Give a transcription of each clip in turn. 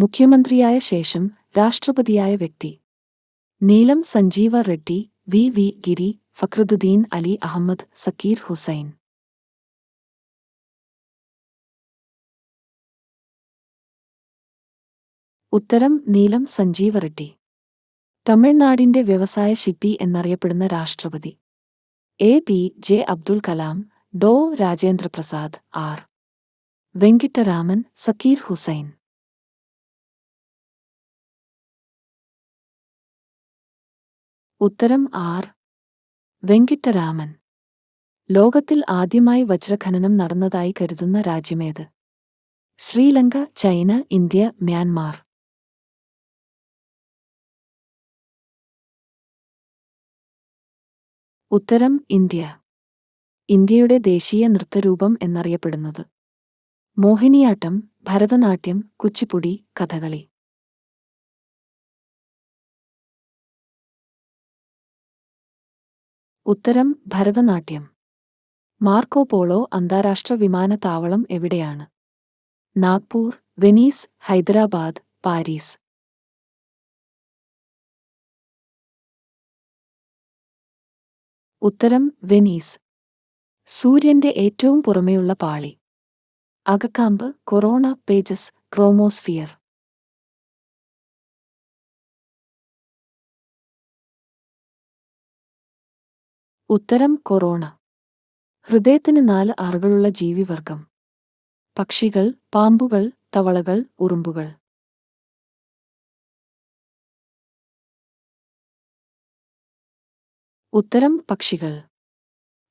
മുഖ്യമന്ത്രിയായ ശേഷം രാഷ്ട്രപതിയായ വ്യക്തി. Neelam Sanjiva Reddy V V Giri Fakhruddin Ali Ahmed Zakir Hussain. ഉത്തരം നീലം സഞ്ജീവ റെഡ്ഡി. തമിഴ്നാടിന്റെ വ്യവസായ ശിപ്പി എന്നറിയപ്പെടുന്ന രാഷ്ട്രപതി. A P J Abdul Kalam Dr Rajendra Prasad R. Venkataraman Zakir Hussain. ഉത്തരം ആർ. വെങ്കിട്ടരാമൻ. ലോകത്തിൽ ആദ്യമായി വജ്രഖനനം നടന്നതായി കരുതുന്ന രാജ്യമേത്? Sri Lanka China India Myanmar. ഉത്തരം ഇന്ത്യ. ഇന്ത്യയുടെ ദേശീയ നൃത്തരൂപം എന്നറിയപ്പെടുന്നത്. മോഹിനിയാട്ടം ഭരതനാട്യം കുച്ചിപ്പുടി കഥകളി. ഉത്തരം ഭരതനാട്യം. മാർക്കോ പോളോ അന്താരാഷ്ട്ര വിമാനത്താവളം എവിടെയാണ്? Nagpur Venice Hyderabad Paris. ഉത്തരം വെനീസ്. സൂര്യന്റെ ഏറ്റവും പുറമെയുള്ള പാളി. അകക്കാമ്പ് കൊറോണ പേജസ് ക്രോമോസ്ഫിയർ. ഉത്തരം കൊറോണ. ഹൃദയത്തിന് നാല് അറകളുള്ള ജീവിവർഗം. പക്ഷികൾ പാമ്പുകൾ തവളകൾ ഉറുമ്പുകൾ. ഉത്തരം പക്ഷികൾ.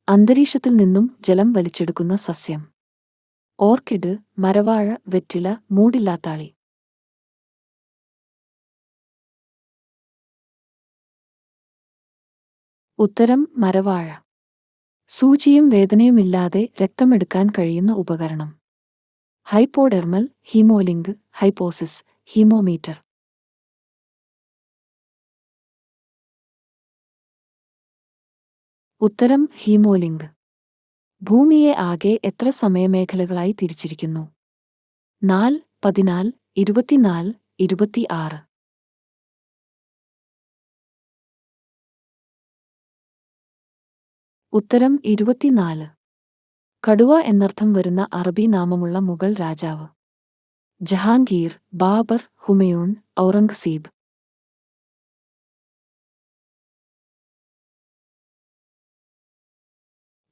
അന്തരീക്ഷത്തിൽ നിന്നും ജലം വലിച്ചെടുക്കുന്ന സസ്യം. ഓർക്കിഡ് മരവാഴ വെറ്റില മൂടില്ലാത്താളി. ഉത്തരം മരവാഴ. സൂചിയും വേദനയുമില്ലാതെ രക്തമെടുക്കാൻ കഴിയുന്ന ഉപകരണം. Hypodermal hemolink hypophysis hemometer. ഉത്തരം ഹീമോലിങ്ക് ഭൂമിയെ ആകെ എത്ര സമയമേഖലകളായി തിരിച്ചിരിക്കുന്നു? നാൽ പതിനാല് ഇരുപത്തിനാല് ഇരുപത്തിയാറ്. ഉത്തരം ഇരുപത്തിനാല്. കടുവ എന്നർത്ഥം വരുന്ന അറബി നാമമുള്ള മുഗൾ രാജാവ്. ജഹാംഗീർ ബാബർ ഹുമയൂൺ ഔറംഗസീബ്.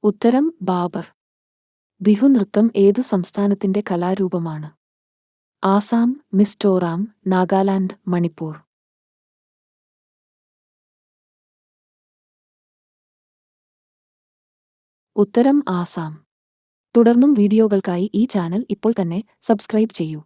ഉത്തരം ബാബർ. ബിഹു നൃത്തം ഏതു സംസ്ഥാനത്തിന്റെ കലാരൂപമാണ്? ആസാം മിസ്റ്റോറാം നാഗാലാൻഡ് മണിപ്പൂർ. ഉത്തരം ആസാം. തുടർന്നും വീഡിയോകൾക്കായി ഈ ചാനൽ ഇപ്പോൾ തന്നെ സബ്സ്ക്രൈബ് ചെയ്യൂ.